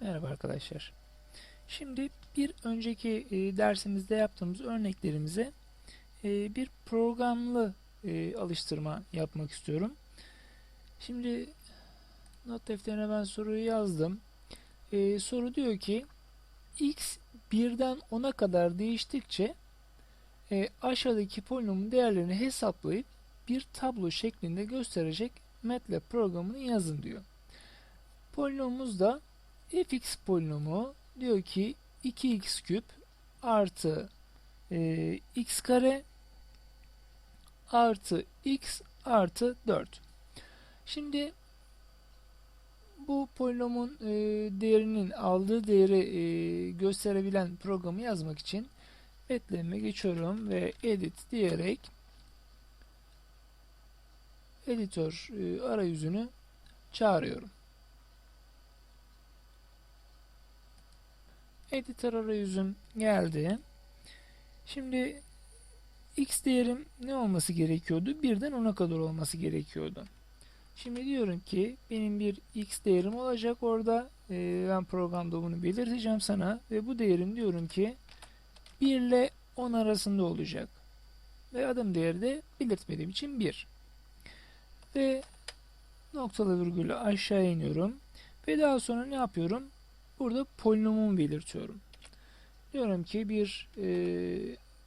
Merhaba arkadaşlar. Şimdi bir önceki e, dersimizde yaptığımız örneklerimize e, bir programlı e, alıştırma yapmak istiyorum. Şimdi not defterine ben soruyu yazdım. Soru diyor ki x birden 10'a kadar değiştikçe aşağıdaki polinomun değerlerini hesaplayıp bir tablo şeklinde gösterecek MATLAB programını yazın diyor. Polinomumuz da fx polinomu diyor ki 2x küp artı e, x kare artı x artı 4. Şimdi bu polinomun e, değerinin aldığı değeri e, gösterebilen programı yazmak için Matlab'ime geçiyorum ve edit diyerek editör e, arayüzünü çağırıyorum. Editör arayüzüm geldi. Şimdi x değerim ne olması gerekiyordu? Birden 10'a kadar olması gerekiyordu. Şimdi diyorum ki benim bir x değerim olacak orada. Ee, ben programda bunu belirteceğim sana ve bu değerim diyorum ki 1 ile 10 arasında olacak. Ve adım değeri de belirtmediğim için 1. Ve noktalı virgülü aşağı iniyorum. Ve daha sonra ne yapıyorum? Burada polinomumu belirtiyorum. Diyorum ki bir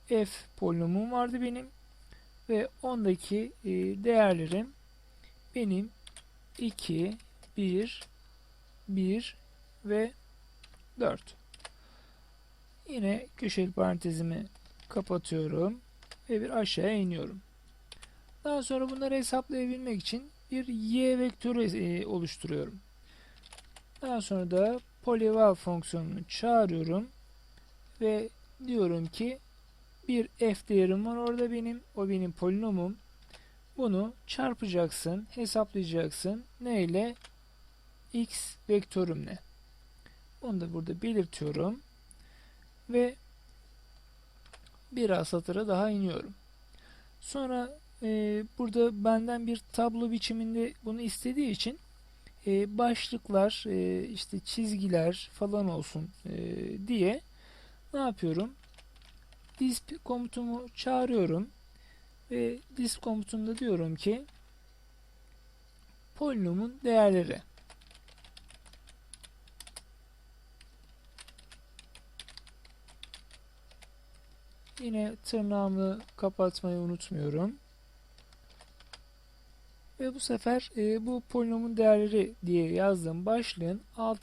e, f polinomum vardı benim ve ondaki e, değerlerim benim 2, 1, 1 ve 4. Yine köşeli parantezimi kapatıyorum ve bir aşağıya iniyorum. Daha sonra bunları hesaplayabilmek için bir y vektörü e, oluşturuyorum. Daha sonra da polyval fonksiyonunu çağırıyorum ve diyorum ki bir f değerim var orada benim o benim polinomum. Bunu çarpacaksın hesaplayacaksın. Ne ile? X vektörümle onu da burada belirtiyorum ve biraz satıra daha iniyorum. Sonra e, burada benden bir tablo biçiminde bunu istediği için e, başlıklar, e, işte çizgiler falan olsun e, diye ne yapıyorum? Disp komutumu çağırıyorum ve disp komutunda diyorum ki polinomun değerleri Yine tırnağımı kapatmayı unutmuyorum. Ve bu sefer e, bu polinomun değerleri diye yazdığım başlığın alt